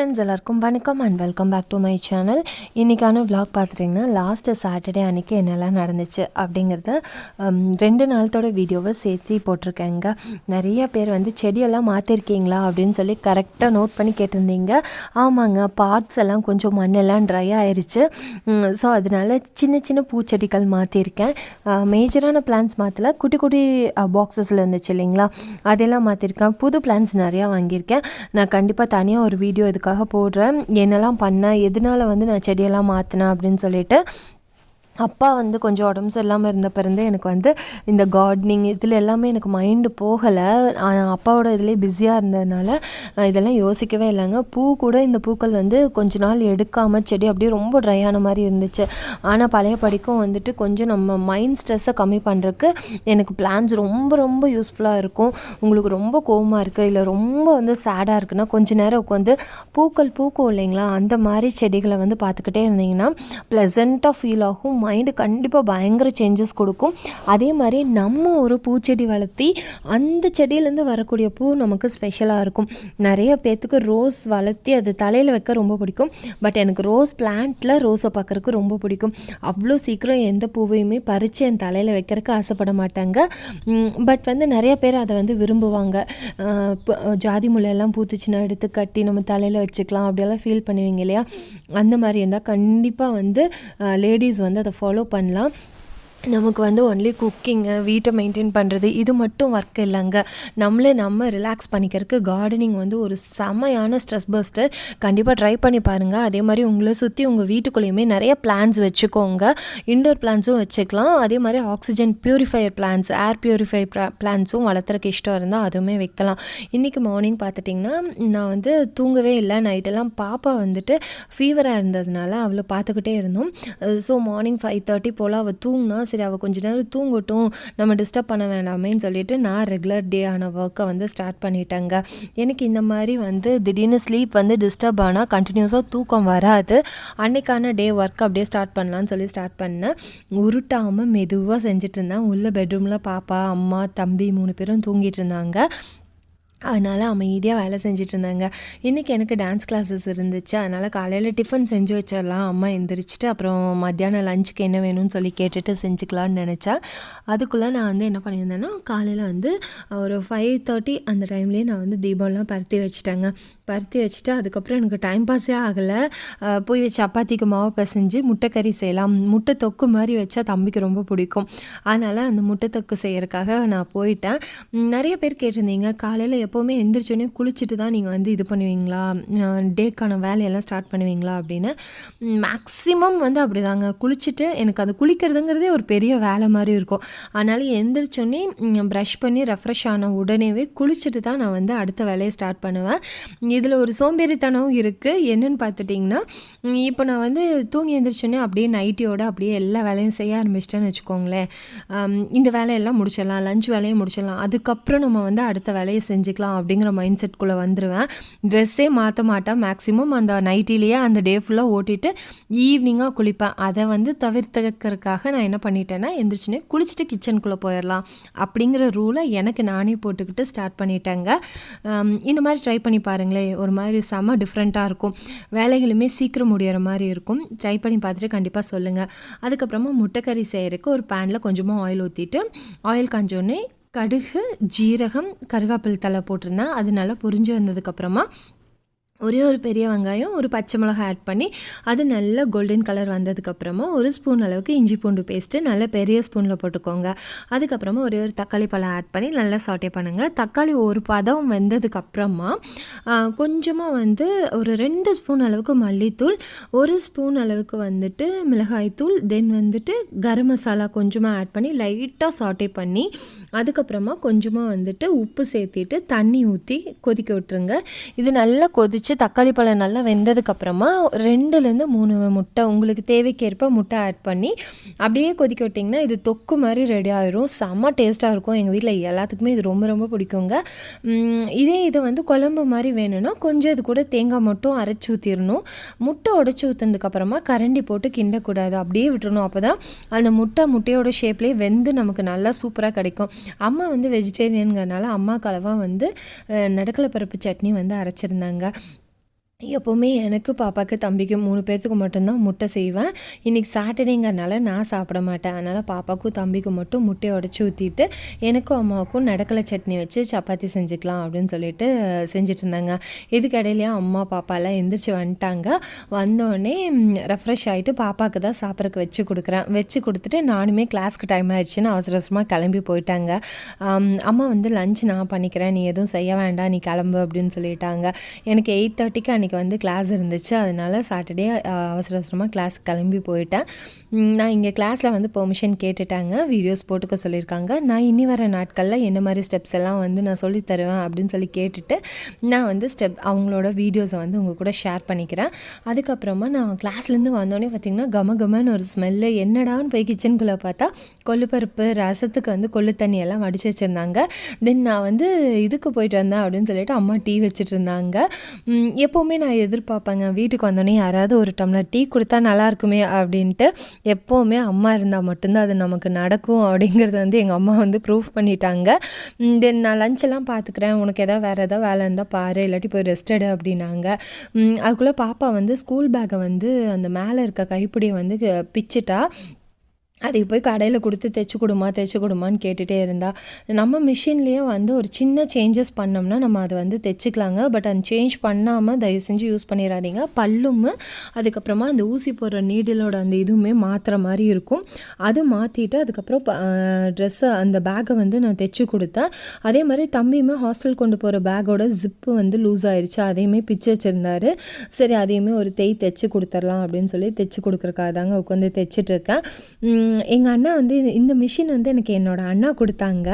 Friends எல்லாருக்கும் வணக்கம் and welcome back to my channel இன்றைக்கான vlog பார்த்துட்டிங்கன்னா லாஸ்ட்டு சாட்டர்டே அன்றைக்கி என்னெல்லாம் நடந்துச்சு அப்படிங்கிறத ரெண்டு நாளத்தோட வீடியோவை சேர்த்து போட்டிருக்கேங்க. நிறைய பேர் வந்து செடியெல்லாம் மாற்றிருக்கீங்களா அப்படின்னு சொல்லி கரெக்டாக நோட் பண்ணி கேட்டிருந்தீங்க. ஆமாங்க பார்ட்ஸ் எல்லாம் கொஞ்சம் மண்ணெல்லாம் ட்ரை ஆயிடுச்சு ஸோ அதனால சின்ன சின்ன பூச்செடிகள் மாற்றிருக்கேன் மேஜரான பிளான்ஸ் மாற்றல குட்டி குட்டி பாக்ஸஸில் இருந்துச்சு இல்லைங்களா? அதெல்லாம் மாற்றிருக்கேன் புது பிளான்ஸ் நிறையா வாங்கியிருக்கேன். நான் கண்டிப்பாக தனியாக ஒரு வீடியோ இதுக்கு இதுக்காக போடுறேன். என்னெல்லாம் பண்ணேன்? எதனால வந்து நான் செடியெல்லாம் மாற்றினேன் அப்படின்னு சொல்லிட்டு அப்பா வந்து கொஞ்சம் உடம்பு சரியில்லாமல் இருந்த பிறந்து எனக்கு வந்து இந்த கார்டனிங் இதில் எல்லாமே எனக்கு மைண்டு போகலை. அப்பாவோட இதுலேயே பிஸியாக இருந்ததுனால இதெல்லாம் யோசிக்கவே இல்லைங்க. பூ கூட இந்த பூக்கள் வந்து கொஞ்ச நாள் எடுக்காமல் செடி அப்படியே ரொம்ப ட்ரை ஆன மாதிரி இருந்துச்சு. ஆனால் பழைய படிக்கும் வந்துட்டு கொஞ்சம் நம்ம மைண்ட் ஸ்ட்ரெஸ்ஸை கம்மி பண்ணுறதுக்கு எனக்கு பிளான்ஸ் ரொம்ப ரொம்ப யூஸ்ஃபுல்லாக இருக்கும். உங்களுக்கு ரொம்ப கோவமாக இருக்குது இல்லை ரொம்ப வந்து சேடாக இருக்குன்னா கொஞ்ச நேரம் உட்காந்து பூக்கள் பூக்கும் இல்லைங்களா? அந்த மாதிரி செடிகளை வந்து பார்த்துக்கிட்டே இருந்தீங்கன்னா ப்ளசண்ட்டாக ஃபீல் ஆகும் மைண்டு கண்டிப்பாக பயங்கர சேஞ்சஸ் கொடுக்கும். அதே மாதிரி நம்ம ஒரு பூச்செடி வளர்த்தி அந்த செடியிலேருந்து வரக்கூடிய பூ நமக்கு ஸ்பெஷலாக இருக்கும். நிறைய பேர்த்துக்கு ரோஸ் வளர்த்தி அது தலையில் வைக்க ரொம்ப பிடிக்கும். பட் எனக்கு ரோஸ் பிளான்ட்டில் ரோஸை பார்க்குறக்கு ரொம்ப பிடிக்கும். அவ்வளோ சீக்கிரம் எந்த பூவையுமே பறித்து என் தலையில் வைக்கிறதுக்கு ஆசைப்பட மாட்டாங்க. பட் வந்து நிறைய பேர் அதை வந்து விரும்புவாங்க. ஜாதி முல்லையெல்லாம் பூத்துச்சுன்னா எடுத்து கட்டி நம்ம தலையில் வச்சுக்கலாம் அப்படியெல்லாம் ஃபீல் பண்ணுவீங்க இல்லையா? அந்த மாதிரி இருந்தால் கண்டிப்பாக வந்து லேடிஸ் வந்து அதை ஃபாலோ பண்ணலாம். நமக்கு வந்து ஒன்லி குக்கிங்கு வீட்டை மெயின்டைன் பண்ணுறது இது மட்டும் ஒர்க் இல்லைங்க. நம்மளே நம்ம ரிலாக்ஸ் பண்ணிக்கிறதுக்கு கார்டனிங் வந்து ஒரு செமையான ஸ்ட்ரெஸ் பஸ்டர் கண்டிப்பாக ட்ரை பண்ணி பாருங்கள் அதே மாதிரி உங்களை சுற்றி உங்கள் வீட்டுக்குள்ளேயுமே நிறைய பிளான்ஸ் வச்சுக்கோங்க. இண்டோர் பிளான்ஸும் வச்சுக்கலாம். அதே மாதிரி oxygen purifier plants air purify பிளான்ஸும் வளர்த்துறக்கு இஷ்டம் இருந்தால் அதுவுமே வைக்கலாம். இன்றைக்கி மார்னிங் பார்த்துட்டிங்கன்னா நான் வந்து தூங்கவே இல்லை. நைட்டெல்லாம் பாப்பா வந்துட்டு ஃபீவராக இருந்ததுனால அவளை பார்த்துக்கிட்டே இருந்தோம். ஸோ மார்னிங் ஃபைவ் தேர்ட்டி போல் அவள் தூங்கினா சரி அவள் கொஞ்ச நேரம் தூங்கட்டும் நம்ம டிஸ்டர்ப் பண்ண வேண்டாமேன்னு சொல்லிட்டு நான் ரெகுலர் டே ஆன ஒர்க்கை வந்து ஸ்டார்ட் பண்ணிட்டேங்க. எனக்கு இந்த மாதிரி வந்து திடீர்னு ஸ்லீப் வந்து டிஸ்டர்ப் ஆனால் கண்டினியூஸாக தூக்கம் வராது. அன்னைக்கான டே ஒர்க் அப்படியே ஸ்டார்ட் பண்ணலான்னு சொல்லி ஸ்டார்ட் பண்ணேன். உருட்டாமல் மெதுவாக செஞ்சுட்டு இருந்தேன். உள்ள பெட்ரூமில் பாப்பா அம்மா தம்பி மூணு பேரும் தூங்கிட்டு இருந்தாங்க. அதனால் அமைதியாக வேலை செஞ்சுட்டு இருந்தாங்க. இன்றைக்கி எனக்கு டான்ஸ் கிளாஸஸ் இருந்துச்சு. அதனால் காலையில் டிஃபன் செஞ்சு வச்சிடலாம். அம்மா எந்திரிச்சிட்டு அப்புறம் மத்தியானம் லஞ்சுக்கு என்ன வேணும்னு சொல்லி கேட்டுட்டு செஞ்சுக்கலான்னு நினச்சேன் அதுக்குள்ளே நான் வந்து என்ன பண்ணியிருந்தேன்னா காலையில் வந்து ஒரு ஃபைவ் தேர்ட்டி அந்த டைம்லேயே நான் வந்து தீபம்லாம் பருத்தி வச்சுட்டேங்க. பருத்தி வச்சுட்டு அதுக்கப்புறம் எனக்கு டைம் பாஸே ஆகலை. போய் சப்பாத்திக்கு மாவு பிசைஞ்சு முட்டைக்கறி செய்யலாம். முட்டை தொக்கு மாதிரி வச்சா தம்பிக்கு ரொம்ப பிடிக்கும். அதனால் அந்த முட்டை தொக்கு செய்யறதுக்காக நான் போயிட்டேன். நிறைய பேர் கேட்டிருந்தீங்க காலையில் எப்போவுமே எந்திரிச்சோடனே குளிச்சுட்டு தான் நீங்கள் வந்து இது பண்ணுவீங்களா? டேக்கான வேலையெல்லாம் ஸ்டார்ட் பண்ணுவீங்களா அப்படின்னு. மேக்ஸிமம் வந்து அப்படிதாங்க. குளிச்சுட்டு எனக்கு அது குளிக்கிறதுங்கிறதே ஒரு பெரிய வேலை மாதிரி இருக்கும். அதனால் எந்திரிச்சோடனே ப்ரஷ் பண்ணி ரெஃப்ரெஷ் ஆன உடனேவே குளிச்சுட்டு தான் நான் வந்து அடுத்த வேலையை ஸ்டார்ட் பண்ணுவேன். இதில் ஒரு சோம்பேறித்தனம் இருக்குது என்னென்னு பார்த்துட்டிங்கன்னா இப்போ நான் வந்து தூங்கி எந்திரிச்சோடனே அப்படியே நைட்டியோட அப்படியே எல்லா வேலையும் செய்ய ஆரம்பிச்சிட்டேன்னு வச்சுக்கோங்களேன். இந்த வேலையெல்லாம் முடிச்சிடலாம் லஞ்ச் வேலையை முடிச்சிடலாம். அதுக்கப்புறம் நம்ம வந்து அடுத்த வேலையை செஞ்சுக்கலாம். அப்படிங்கிற மைண்ட் செட்குள்ளே வந்துடுவேன் ட்ரெஸ்ஸே மாற்ற மாட்டேன். மேக்ஸிமம் அந்த நைட்டிலேயே அந்த டே ஃபுல்லாக ஓட்டிட்டு ஈவினிங்காக குளிப்பேன். அதை வந்து தவிர்த்துக்கிறதுக்காக நான் என்ன பண்ணிட்டேன்னா எந்திரிச்சுனே குளிச்சுட்டு கிச்சனுக்குள்ளே போயிடலாம் அப்படிங்கிற ரூலை எனக்கு நானே போட்டுக்கிட்டு ஸ்டார்ட் பண்ணிட்டேங்க. இந்த மாதிரி ட்ரை பண்ணி பாருங்களேன் ஒரு மாதிரி செம டிஃப்ரெண்ட்டாக இருக்கும். வேலைகளுமே சீக்கிரம் முடியிற மாதிரி இருக்கும். ட்ரை பண்ணி பார்த்துட்டு கண்டிப்பாக சொல்லுங்கள் அதுக்கப்புறமா முட்டைக்கறி செய்கிறதுக்கு ஒரு பேனில் கொஞ்சமாக ஆயில் ஊற்றிட்டு ஆயில் காஞ்சோடனே கடுகு ஜீரகம் கருகாப்பில் தலை போட்டிருந்தேன். அது நல்லா பொரிஞ்சு வந்ததுக்கப்புறமா ஒரே ஒரு பெரிய வெங்காயம் ஒரு பச்சை மிளகாய் ஆட் பண்ணி அது நல்லா கோல்டன் கலர் வந்ததுக்கப்புறமா ஒரு ஸ்பூன் அளவுக்கு இஞ்சி பூண்டு பேஸ்ட்டு நல்ல பெரிய ஸ்பூனில் போட்டுக்கோங்க. அதுக்கப்புறமா ஒரே ஒரு தக்காளி பழம் ஆட் பண்ணி நல்லா சாட்டே பண்ணுங்கள் தக்காளி ஒரு பதம் வெந்ததுக்கப்புறமா கொஞ்சமாக வந்து ஒரு ரெண்டு ஸ்பூன் அளவுக்கு மல்லித்தூள் ஒரு ஸ்பூன் அளவுக்கு வந்துட்டு மிளகாய்த்தூள் தென் வந்துட்டு கரம் மசாலா கொஞ்சமாக ஆட் பண்ணி லைட்டாக சாட்டே பண்ணி அதுக்கப்புறமா கொஞ்சமாக வந்துட்டு உப்பு சேர்த்திட்டு தண்ணி ஊற்றி கொதிக்க விட்டுருங்க. இது நல்லா கொதிச்சு வச்சு தக்காளி பழம் நல்லா வெந்ததுக்கப்புறமா ரெண்டுலேருந்து மூணு முட்டை உங்களுக்கு தேவைக்கேற்ப முட்டை ஆட் பண்ணி அப்படியே கொதிக்க விட்டிங்கன்னா இது தொக்கு மாதிரி ரெடி ஆயிரும். செம்ம டேஸ்ட்டாக இருக்கும். எங்கள் வீட்டில் எல்லாத்துக்குமே இது ரொம்ப ரொம்ப பிடிக்குங்க. இதே இது வந்து குழம்பு மாதிரி வேணும்னா கொஞ்சம் இது கூட தேங்காய் மட்டும் அரைச்சி ஊற்றிடணும் முட்டை உடச்சி ஊற்றுனதுக்கப்புறமா கரண்டி போட்டு கிண்டக்கூடாது. அப்படியே விட்டுறணும். அப்போ தான் அந்த முட்டை முட்டையோட ஷேப்லேயே வெந்து நமக்கு நல்லா சூப்பராக கிடைக்கும். அம்மா வந்து வெஜிடேரியனுங்கிறனால அம்மா கலவாக வந்து நடக்கலை பருப்பு சட்னி வந்து அரைச்சிருந்தாங்க. எப்போவுமே எனக்கு பாப்பாவுக்கு தம்பிக்கு மூணு பேர்த்துக்கு மட்டும்தான் முட்டை செய்வேன். இன்றைக்கி சாட்டர்டேங்கிறனால நான் சாப்பிட மாட்டேன். அதனால் பாப்பாவுக்கும் தம்பிக்கும் மட்டும் முட்டையை உடச்சி ஊற்றிட்டு எனக்கும் அம்மாவுக்கும் நடக்கலை சட்னி வச்சு சப்பாத்தி செஞ்சுக்கலாம் அப்படின்னு சொல்லிட்டு செஞ்சுட்டு இருந்தாங்க. இதுக்கு அம்மா பாப்பாலாம் எந்திரிச்சு வந்துட்டாங்க. வந்தோடனே ரெஃப்ரெஷ் ஆகிட்டு பாப்பாவுக்கு தான் சாப்பிட்றக்கு வச்சு கொடுக்குறேன். வச்சு கொடுத்துட்டு நானுமே கிளாஸ்க்கு டைம் ஆயிடுச்சுன்னு அவசர அவசரமாக கிளம்பி போயிட்டாங்க. அம்மா வந்து லஞ்ச் நான் பண்ணிக்கிறேன். நீ எதுவும் செய்ய வேண்டாம். நீ கிளம்பு அப்படின்னு சொல்லிட்டாங்க. எனக்கு எயிட் தேர்ட்டிக்கு அன்றைக்கி அன்றைக்கி வந்து கிளாஸ் இருந்துச்சு. அதனால் சாட்டர்டே அவசர அவசரமாக கிளாஸ் கிளம்பி போயிட்டேன். நான் இங்கே கிளாஸில் வந்து பெர்மிஷன் கேட்டுட்டாங்க. வீடியோஸ் போட்டுக்க சொல்லியிருக்காங்க. நான் இனி வர நாட்களில் என்ன மாதிரி ஸ்டெப்ஸ் எல்லாம் வந்து நான் சொல்லி தருவேன் அப்படின்னு சொல்லி கேட்டுட்டு நான் வந்து ஸ்டெப் அவங்களோட வீடியோஸை வந்து உங்கள் கூட ஷேர் பண்ணிக்கிறேன். அதுக்கப்புறமா நான் கிளாஸ்லேருந்து வந்தோடனே பார்த்திங்கன்னா கம கமன்னு ஒரு ஸ்மெல்லு என்னடான்னு போய் கிச்சனுக்குள்ளே பார்த்தா கொள்ளுப்பருப்பு ரசத்துக்கு வந்து கொள்ளு தண்ணி எல்லாம் வச்சுருந்தாங்க. தென் நான் வந்து இதுக்கு போயிட்டு வந்தேன் அப்படின்னு சொல்லிட்டு அம்மா டீ வச்சுட்டு இருந்தாங்க. எப்போவுமே நான் எதிர்பார்ப்பேங்க. வீட்டுக்கு வந்தோடனே யாராவது ஒரு டம்ளர் டீ கொடுத்தா நல்லா இருக்குமே அப்படின்ட்டு எப்போவுமே அம்மா இருந்தால் மட்டும்தான் அது நமக்கு நடக்கும் அப்படிங்கிறது வந்து எங்கள் அம்மா வந்து ப்ரூஃப் பண்ணிட்டாங்க. தென் நான் லஞ்செல்லாம் பார்த்துக்கிறேன் உனக்கு எதாவது வேறு எதாவது வேலை இருந்தால் பாரு. இல்லாட்டி போய் ரெஸ்ட் எடு அப்படின்னாங்க. அதுக்குள்ளே பாப்பா வந்து ஸ்கூல் பேக்கை வந்து அந்த மேலே இருக்க கைப்பிடியை வந்து பிச்சுட்டா. அதுக்கு போய் கடையில் கொடுத்து தைச்சி கொடுமா தைச்சி கொடுமான்னு கேட்டுகிட்டே இருந்தால் நம்ம மிஷின்லேயே வந்து ஒரு சின்ன சேஞ்சஸ் பண்ணோம்னா நம்ம அதை வந்து தைச்சிக்கலாங்க. பட் அந்த சேஞ்ச் பண்ணாமல் தயவு செஞ்சு யூஸ் பண்ணிடாதீங்க பல்லும் அதுக்கப்புறமா அந்த ஊசி போடுற நீடிலோட அந்த இதுவுமே மாற்றுற மாதிரி இருக்கும். அது மாற்றிட்டு அதுக்கப்புறம் ட்ரெஸ்ஸை அந்த பேக்கை வந்து நான் தைச்சி கொடுத்தேன். அதே மாதிரி தம்பியுமே ஹாஸ்டல் கொண்டு போகிற பேக்கோட ஜிப்பு வந்து லூஸ் ஆயிடுச்சு அதையுமே பிச்சு வச்சுருந்தாரு. சரி அதையுமே ஒரு தேய் தைச்சி கொடுத்துர்லாம் அப்படின்னு சொல்லி தைச்சி கொடுக்குறக்காக தாங்க உட்காந்து தைச்சிட்ருக்கேன் எங்கள் அண்ணா வந்து இந்த மிஷின் வந்து எனக்கு என்னோடய அண்ணா கொடுத்தாங்க.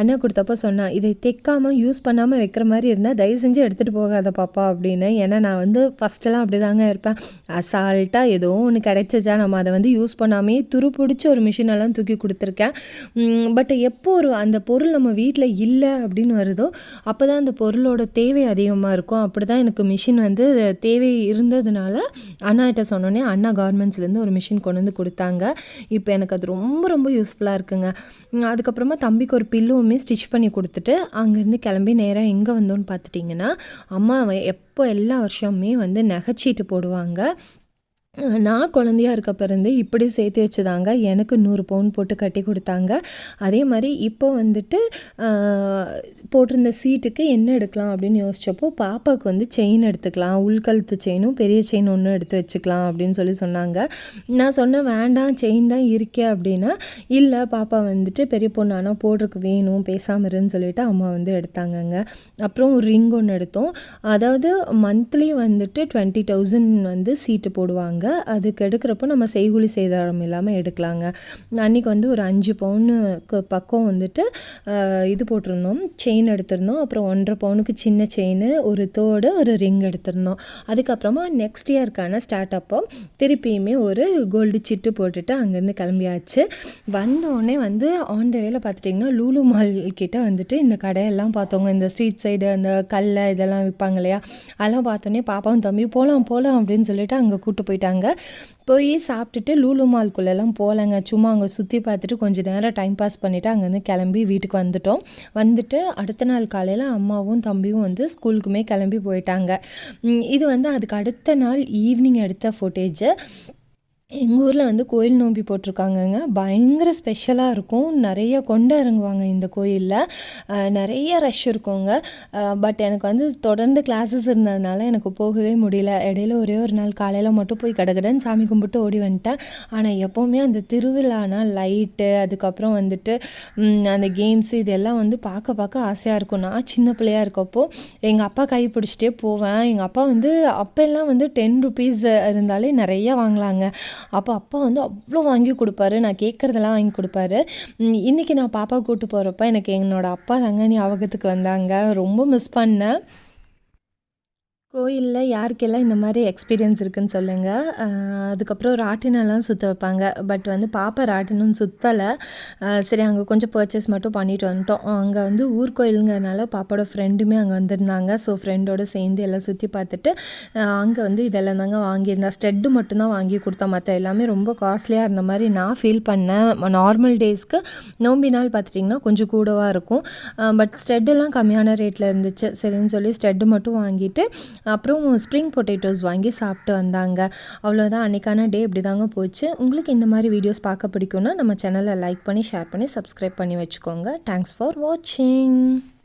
அண்ணா கொடுத்தப்போ சொன்னான் இதை தைக்காமல் யூஸ் பண்ணாமல் வைக்கிற மாதிரி இருந்தால் தயவு செஞ்சு எடுத்துகிட்டு போகாத பாப்பா அப்படின்னு. ஏன்னா நான் வந்து ஃபஸ்ட்டெல்லாம் அப்படி தாங்க இருப்பேன். அசால்ட்டாக ஏதோ ஒன்று கிடைச்சா நம்ம அதை வந்து யூஸ் பண்ணாமே துரு பிடிச்ச ஒரு மிஷினெல்லாம் தூக்கி கொடுத்துருக்கேன். பட் எப்போ ஒரு அந்த பொருள் நம்ம வீட்டில் இல்லை அப்படின்னு வருதோ அப்போ தான் அந்த பொருளோட தேவை அதிகமாக இருக்கும். அப்படி தான் எனக்கு மிஷின் வந்து தேவை இருந்ததுனால அண்ணாகிட்ட சொன்னோன்னே அண்ணா கார்மெண்ட்ஸ்லேருந்து ஒரு மிஷின் கொண்டு வந்து கொடுத்தாங்க. இப்போ எனக்கு அது ரொம்ப ரொம்ப யூஸ்ஃபுல்லாக இருக்குங்க. அதுக்கப்புறமா தம்பிக்கு ஒரு பில்லுவுமே ஸ்டிச் பண்ணி கொடுத்துட்டு அங்கேருந்து கிளம்பி நேராக எங்கே வந்தோன்னு பார்த்துட்டிங்கன்னா அம்மா எப்போ எல்லா வருஷமுமே வந்து நகைச்சீட்டு போடுவாங்க. நான் குழந்தையா இருக்க பிறந்து இப்படி சேர்த்து வச்சுதாங்க எனக்கு நூறு பவுன் போட்டு கட்டி கொடுத்தாங்க. அதே மாதிரி இப்போ வந்துட்டு போட்டிருந்த சீட்டுக்கு என்ன எடுக்கலாம் அப்படின்னு யோசிச்சப்போ பாப்பாவுக்கு வந்து செயின் எடுத்துக்கலாம். உள்கழுத்து செயினும் பெரிய செயின் ஒன்று எடுத்து வச்சுக்கலாம் அப்படின்னு சொல்லி சொன்னாங்க. நான் சொன்னேன் வேண்டாம் செயின் தான் இருக்கே அப்படின்னா இல்லை பாப்பா வந்துட்டு பெரிய பொண்ணு ஆனால் போடுறதுக்கு வேணும் பேசாமல் இருன்னு சொல்லிட்டு அம்மா வந்து எடுத்தாங்கங்க. அப்புறம் ஒரு ரிங் ஒன்று எடுத்தோம். அதாவது மந்த்லி வந்துட்டு டுவெண்ட்டி தௌசண்ட் வந்து சீட்டு போடுவாங்க. சொல்லுவாங்க அதுக்கு எடுக்கிறப்போ நம்ம செய்குழி செய்தாரம் இல்லாமல் எடுக்கலாங்க. அன்றைக்கி வந்து ஒரு அஞ்சு பவுனுக்கு பக்கம் வந்துட்டு இது போட்டிருந்தோம். செயின் எடுத்திருந்தோம். அப்புறம் ஒன்றரை பவுனுக்கு சின்ன செயின் ஒரு தோடு ஒரு ரிங் எடுத்திருந்தோம். அதுக்கப்புறமா நெக்ஸ்ட் இயர்க்கான ஸ்டார்ட் அப்போ திருப்பியுமே ஒரு கோல்டு சிட்டு போட்டுட்டு அங்கேருந்து கிளம்பியாச்சு. வந்தோடனே வந்து ஆன் த வேல பார்த்துட்டிங்கன்னா லூலு மால் கிட்டே வந்துட்டு இந்த கடையெல்லாம் பார்த்தோங்க. இந்த ஸ்ட்ரீட் சைடு அந்த கல்லை இதெல்லாம் விற்பாங்க இல்லையா? அதெல்லாம் பார்த்தோன்னே பாப்பாவும் தம்பி போகலாம் போகலாம் அப்படின்னு சொல்லிட்டு அங்கே கூப்பிட்டு போயிட்டாங்க. போயிட்டாங்க. போய் சாப்பிட்டுட்டு லூலு மால்குள்ளெல்லாம் போகலங்க. சும்மா அங்கே சுற்றி பார்த்துட்டு கொஞ்சம் நேரம் டைம் பாஸ் பண்ணிவிட்டு அங்கேருந்து கிளம்பி வீட்டுக்கு வந்துட்டோம். வந்துட்டு அடுத்த நாள் காலையில் அம்மாவும் தம்பியும் வந்து ஸ்கூலுக்குமே கிளம்பி போயிட்டாங்க. இது வந்து அதுக்கு அடுத்த நாள் ஈவினிங் எடுத்த ஃபுட்டேஜு எங்கள் ஊரில் வந்து கோயில் நோம்பி போட்டிருக்காங்கங்க. பயங்கர ஸ்பெஷலாக இருக்கும். நிறைய கொண்டு இறங்குவாங்க இந்த கோயிலில். நிறைய ரஷ் இருக்குங்க. பட் எனக்கு வந்து தொடர்ந்து கிளாஸஸ் இருந்ததுனால எனக்கு போகவே முடியல. இடையில ஒரே ஒரு நாள் காலையில் மட்டும் போய் கடகடன்னு சாமி கும்பிட்டு ஓடி வந்துட்டேன். ஆனால் எப்போவுமே அந்த திருவிழானா லைட்டு அதுக்கப்புறம் வந்துட்டு அந்த கேம்ஸு இதெல்லாம் வந்து பார்க்க பார்க்க ஆசையாக இருக்கும். நான் சின்ன பிள்ளையாக இருக்கப்போ எங்கள் அப்பா கை பிடிச்சிட்டே போவேன். எங்கள் அப்பா வந்து அப்போல்லாம் வந்து டென் ருபீஸ் இருந்தாலே நிறைய வாங்கலாங்க. அப்போ அப்பா வந்து அவ்வளோ வாங்கி கொடுப்பாரு. நான் கேட்குறதெல்லாம் வாங்கி கொடுப்பாரு. இன்றைக்கி நான் பாப்பா கூப்பிட்டு போகிறப்ப எனக்கு என்னோடய அப்பா தாங்க ஞாபகத்துக்கு வந்தாங்க. ரொம்ப மிஸ் பண்ணேன். கோயிலில் யாருக்கெல்லாம் இந்த மாதிரி எக்ஸ்பீரியன்ஸ் இருக்குதுன்னு சொல்லுங்கள் அதுக்கப்புறம் ராட்டினெல்லாம் சுற்ற வைப்பாங்க. பட் வந்து பாப்பா ராட்டினம் சுற்றலை சரி அங்கே கொஞ்சம் பர்ச்சேஸ் மட்டும் பண்ணிட்டு வந்துட்டோம். அங்கே வந்து ஊர் கோயிலுங்கிறதுனால பாப்பாவோட ஃப்ரெண்டுமே அங்கே வந்திருந்தாங்க. ஸோ ஃப்ரெண்டோடு சேர்ந்து எல்லாம் சுற்றி பார்த்துட்டு அங்கே வந்து இதெல்லாம் தாங்க வாங்கியிருந்தேன் ஸ்டெட்டு மட்டும்தான் வாங்கி கொடுத்தா. மற்ற எல்லாமே ரொம்ப காஸ்ட்லியாக இருந்த மாதிரி நான் ஃபீல் பண்ணேன். நார்மல் டேஸ்க்கு நோம்பி நாள் பார்த்துட்டிங்கன்னா கொஞ்சம் கூடவாக இருக்கும். பட் ஸ்டெட்டெல்லாம் கம்மியான ரேட்டில் இருந்துச்சு. சரின்னு சொல்லி ஸ்டெட்டு மட்டும் வாங்கிட்டு அப்புறம் ஸ்ப்ரிங் பொட்டேட்டோஸ் வாங்கி சாப்பிட்டு வந்தாங்க. அவ்வளோதான் அன்றைக்கான டே இப்படி தாங்க போச்சு. உங்களுக்கு இந்த மாதிரி வீடியோஸ் பார்க்க பிடிக்கும்னா நம்ம சேனலை லைக் பண்ணி ஷேர் பண்ணி சப்ஸ்கிரைப் பண்ணி வச்சுக்கோங்க. தேங்க்ஸ் ஃபார் வாட்சிங்